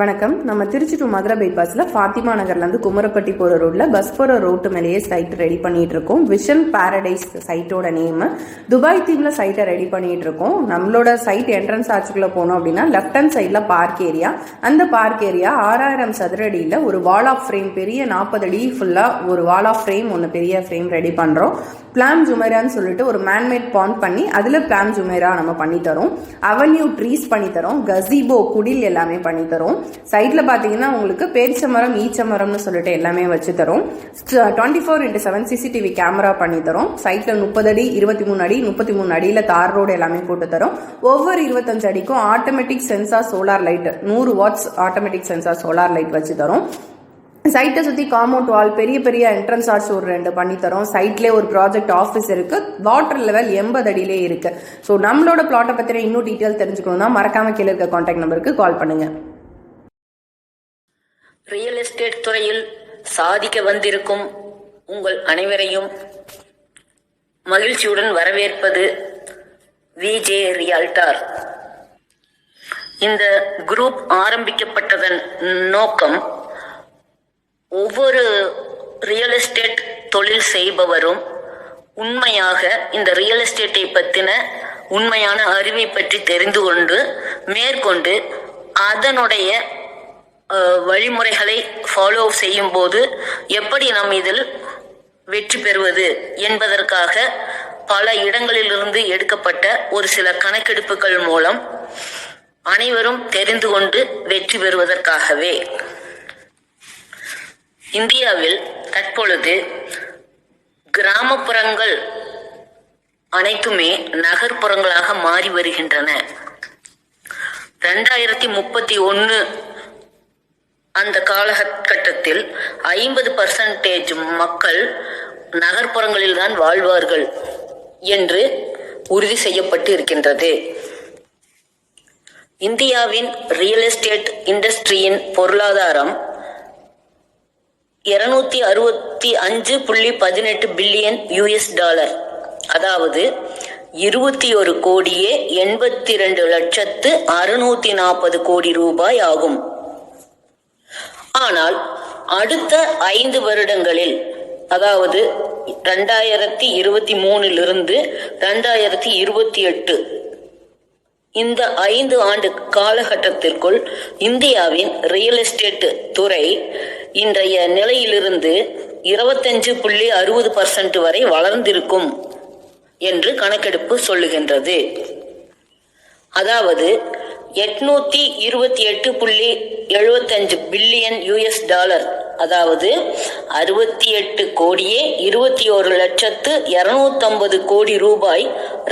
வணக்கம். நம்ம திருச்சி டு மதுரை பைபாஸில் ஃபாத்திமா நகர்லேருந்து குமரப்பட்டி போகிற ரோட்டில் பஸ் போகிற ரோட்டு மேலேயே சைட் ரெடி பண்ணிட்டு இருக்கோம். விஷன் பாரடைஸ் சைட்டோட நேம் துபாய் தீவில் சைட்டை ரெடி பண்ணிட்டு இருக்கோம். நம்மளோட சைட் என்ட்ரன்ஸ் ஆச்சுக்குள்ளே போனோம் அப்படின்னா லெஃப்ட் ஹேண்ட் சைடில் பார்க் ஏரியா அந்த பார்க் ஏரியா ஆறாயிரம் சதுரடியில் ஒரு வால் ஆஃப் ஃப்ரேம் பெரிய நாற்பது அடி ஃபுல்லாக ஒரு வால் ஆஃப் ஃப்ரேம் ஒன்று பெரிய ஃப்ரேம் ரெடி பண்ணுறோம் பிளாம் ஜுமேரான்னு சொல்லிட்டு ஒரு மேன்மேட் பாண்ட் பண்ணி அதில் பிளாம் ஜுமேரா நம்ம பண்ணி தரோம். அவென்யூ ட்ரீஸ் பண்ணி தரோம். கசிபோ குடில் எல்லாமே பண்ணி தரோம். சைடில் பார்த்தீங்கன்னா உங்களுக்கு பேரிச்சமரம் ஈச்சமரம்னு சொல்லிட்டு எல்லாமே வச்சு தரோம். Twenty four into seven CCTV camera பண்ணி தரும். சைட்டில் முப்பது அடி இருபத்தி மூணு அடி முப்பத்தி மூணு அடியில் தார் ரோடு எல்லாமே போட்டு தரோம். ஒவ்வொரு இருபத்தஞ்சு அடிக்கும் ஆட்டோமேட்டிக் சென்சார் சோலார் லைட் நூறு watts automatic sensor solar light வச்சு தரோம். சைட்டை சுற்றி காம்பவுண்ட் வால் பெரிய பெரிய என்ட்ரன்ஸ் ஆர்ச் ஒரு ரெண்டு பண்ணி தரோம். சைட்லேயே ஒரு ப்ராஜெக்ட் ஆஃபீஸ் இருக்குது வாட்டர் லெவல் எண்பது அடியிலே இருக்குது ஸோ நம்மளோட பிளாட்டை பற்றின இன்னும் டீட்டெயில் தெரிஞ்சுக்கணும்னா மறக்காம கீழே இருக்க காண்டாக்ட் நம்பருக்கு கால் பண்ணுங்கள் ரியல் எஸ்டேட் துறையில் சாதிக்க வந்திருக்கும் உங்கள் அனைவரையும் மகிழ்ச்சியுடன் வரவேற்பது விஜே ரியால்டார் இந்த குரூப் ஆரம்பிக்கப்பட்டதன் நோக்கம் ஒவ்வொரு ரியல் எஸ்டேட் தொழில் செய்பவரும் உண்மையாக இந்த ரியல் எஸ்டேட்டை பற்றின உண்மையான அறிவை பற்றி தெரிந்து கொண்டு மேற்கொண்டு அதனுடைய வழிமுறைகளை ஃபாலோ செய்யும் போது எப்படி நாம் இதில் வெற்றி பெறுவது என்பதற்காக பல இடங்களிலிருந்து எடுக்கப்பட்ட ஒரு சில கணக்கெடுப்புகள் மூலம் அனைவரும் தெரிந்து கொண்டு வெற்றி பெறுவதற்காகவே. இந்தியாவில் தற்பொழுது கிராமப்புறங்கள் அனைத்துமே நகர்ப்புறங்களாக மாறி வருகின்றன. ரெண்டாயிரத்தி முப்பத்தி ஒன்று அந்த காலகட்டத்தில் ஐம்பது பர்சன்டேஜ் மக்கள் நகர்ப்புறங்களில் தான் வாழ்வார்கள் என்று உறுதி செய்யப்பட்டு இருக்கின்றது. இந்தியாவின் ரியல் எஸ்டேட் இண்டஸ்ட்ரியின் பொருளாதாரம் இருநூத்தி அறுபத்தி அஞ்சு புள்ளி பதினெட்டு பில்லியன் யூஎஸ் டாலர் அதாவது இருபத்தி ஒரு கோடியே எண்பத்தி ரெண்டு லட்சத்து அறுநூத்தி நாற்பது கோடி ரூபாய் ஆகும். ஆனால் அடுத்த ஐந்து வருடங்களில் அதாவது ரெண்டாயிரத்தி இருபத்தி மூணிலிருந்து ரெண்டாயிரத்தி இருபத்தி எட்டு இந்த ஐந்து ஆண்டு காலகட்டத்திற்குள் இந்தியாவின் ரியல் எஸ்டேட் துறை இன்றைய நிலையிலிருந்து இருபத்தஞ்சு புள்ளி அறுபது பர்சன்ட் வரை வளர்ந்திருக்கும் என்று கணக்கெடுப்பு சொல்லுகின்றது. அதாவது எட்நூத்தி இருபத்தி எட்டு புள்ளி எழுபத்தஞ்சு பில்லியன் யூஎஸ் டாலர். அதாவது அறுபத்தி எட்டு கோடியே இருபத்தி ஒரு லட்சத்து இருநூத்தம்பது கோடி ரூபாய்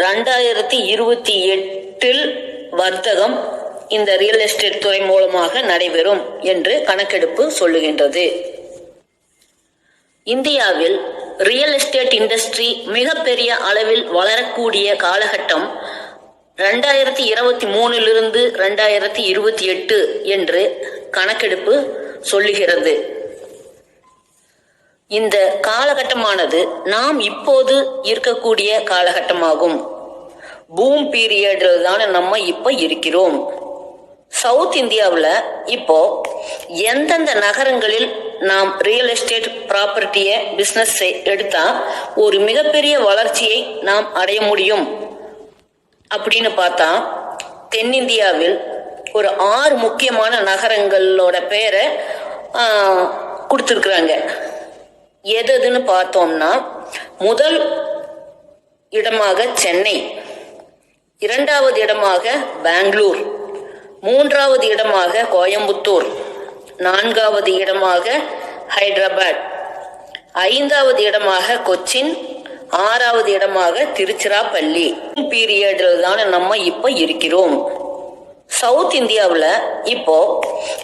ரெண்டாயிரத்தி இருபத்தி எட்டில் வர்த்தகம் இந்த ரியல் எஸ்டேட் துறை மூலமாக நடைபெறும் என்று கணக்கெடுப்பு சொல்லுகின்றது. இந்தியாவில் ரியல் எஸ்டேட் இண்டஸ்ட்ரி மிகப்பெரிய அளவில் வளரக்கூடிய காலகட்டம் ரெண்டாயிரத்தி இருபத்தி மூணிலிருந்து ரெண்டாயிரத்தி இருபத்தி எட்டு என்று கணக்கெடுப்பு சொல்லுகிறது. இந்த காலகட்டமானது நாம் இப்போது இருக்கக்கூடிய காலகட்டமாகும். பூம் பீரியடில் தானே நம்ம இப்போ இருக்கிறோம். சவுத் இந்தியாவில் இப்போ எந்தெந்த நகரங்களில் நாம் ரியல் எஸ்டேட் ப்ராப்பர்ட்டியை பிஸ்னஸ் எடுத்தா ஒரு மிகப்பெரிய வளர்ச்சியை நாம் அடைய முடியும்? அப்படின்னு பார்த்தா தென்னிந்தியாவில் ஒரு ஆறு முக்கியமான நகரங்களோட பேரை கொடுத்துருக்குறாங்க. எதுன்னு பார்த்தோம்னா முதல் இடமாக சென்னை இரண்டாவது இடமாக பெங்களூர் மூன்றாவது இடமாக கோயம்புத்தூர் நான்காவது இடமாக ஹைதராபாத் ஐந்தாவது இடமாக கொச்சின் ஆறாவது இடமாக திருச்சிராப்பள்ளி. பீரியட்ல தான் நம்ம இப்போ இருக்கிறோம். சவுத் இந்தியாவில் இப்போ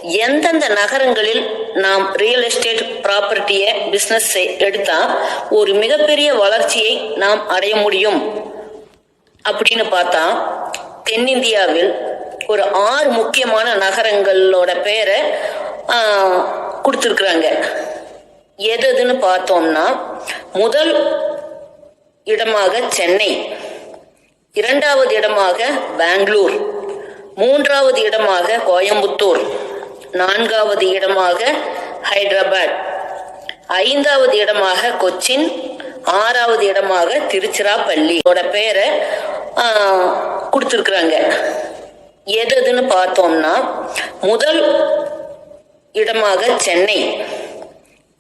எந்தெந்த நகரங்களில் நாம் ரியல் எஸ்டேட் ப்ராப்பர்ட்டியை பிஸ்னஸ் எடுத்தா ஒரு மிகப்பெரிய வளர்ச்சியை நாம் அடைய முடியும்? அப்படின்னு பார்த்தா தென்னிந்தியாவில் ஒரு ஆறு முக்கியமான நகரங்களோட பேரை கொடுத்துருக்குறாங்க. எதுன்னு பார்த்தோம்னா முதல் இடமாக சென்னை. இரண்டாவது இடமாக பெங்களூர். மூன்றாவது இடமாக கோயம்புத்தூர். நான்காவது இடமாக ஹைதராபாத். ஐந்தாவது இடமாக கொச்சின். ஆறாவது இடமாக திருச்சிராப்பள்ளியோட பேரை கொடுத்துருக்குறாங்க. எதுன்னு பார்த்தோம்னா முதல் இடமாக சென்னை.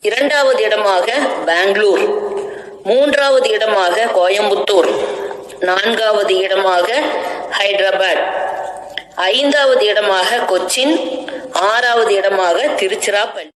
இரண்டாவது இடமாக பெங்களூர். மூன்றாவது இடமாக கோயம்புத்தூர் நான்காவது இடமாக ஹைதராபாத் ஐந்தாவது இடமாக கொச்சின் ஆறாவது இடமாக திருச்சிராப்பள்ளி.